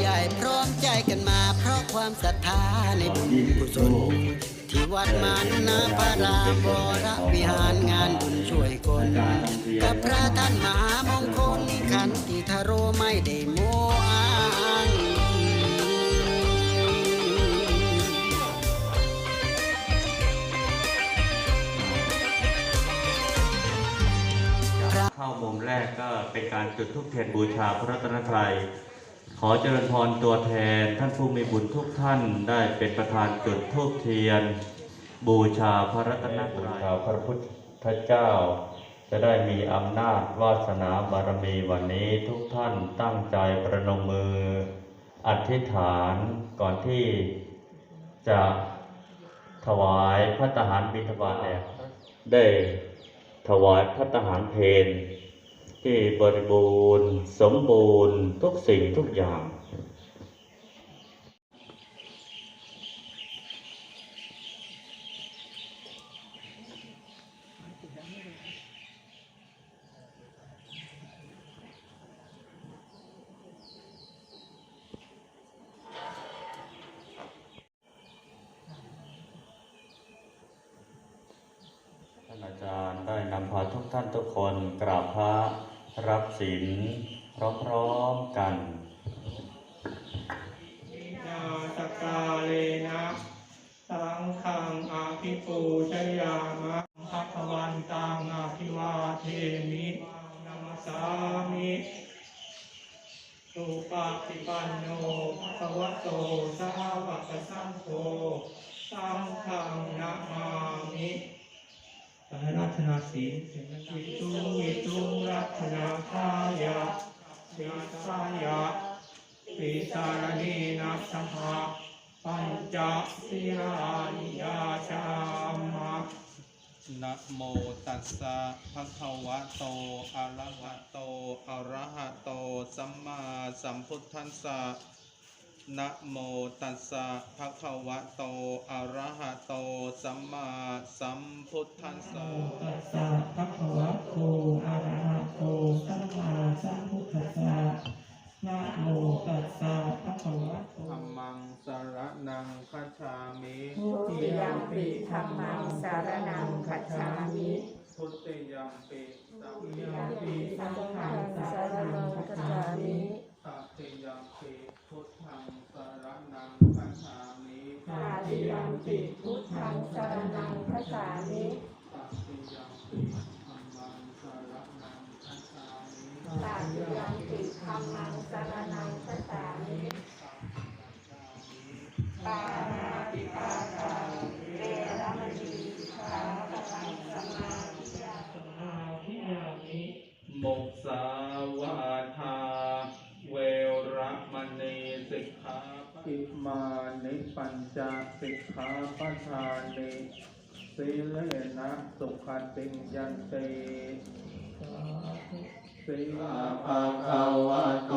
ใหญ่พร้อมใจกันมาเพราะความศรัทธาในบุญกุศล ที่วัดมันนาพระรามวรวิหารงานบุญช่วยคนกับพระท่านมหามงคลขันติทโรไม่ได้โมอ้างเข้ามุมแรกก็เป็นการจุดธูปเทียนบูชาพระรัตนตรัย ขอเจริญพรตัวแทนท่านผู้มีบุญทุกท่านได้เป็นประธานจุดธูปเทียน บูชาพระรัตนตรัยพระพุทธเจ้า จะได้มีอำนาจวาสนาบารมีวันนี้ทุกท่านตั้งใจประนมมือ อธิษฐานก่อนที่จะถวายพระทหารบิณฑบาตแด่ได้ถวายพระทหารเพน ที่บริบูรณ์สมบูรณ์ทุกสิ่งทุกอย่าง ท่านอาจารย์ได้นำพาทุกท่านทุกคนกราบพระ รับศีลพร้อมๆกันนาสกาเลนะสังฆังอาภิปูชยามะภะคะวันตังอาภิวาเทมินามัสามิสุปฏิปันโนภะคะวะโตสาวกสังโฆสังฆังนะมามิ สีวิตุวิตุรัตนาทายะสิสายะปิสารณีนัสหะปัญจศีลานิยาชามะนะโมตัสสะภะคะวะโต อะระหะโต อะระหะโต สัมมาสัมพุทธัสสะ นะโมตัสสะภะคะวะโต อะระหะโต สัมมาสัมพุทธัสสะตัสสะภะคะวะโต อะระหะโต สัมมาสัมพุทธัสสะนะโมตัสสะภะคะวะโตธัมมังสรนังคัจฉามิทุติยมปิธรรมังสารนังคัจฉามิทุติยัมปิสัมยยัมมปิปิสังสังฆัฆังงสาสารรนันังงคัคัจจฉาฉามิมิตติยัมปิพุทธังสรนังคัจฉามิ ตาลิยังติพุทธังสารนังพระสานิตติยังสรนังคัจฉามิตาติยมปิธรรมังสารนังพระสานิปา ปัญจสิกขาปทานิสีเลนะสุขติยันติสาธุสีลาภะคะวะโต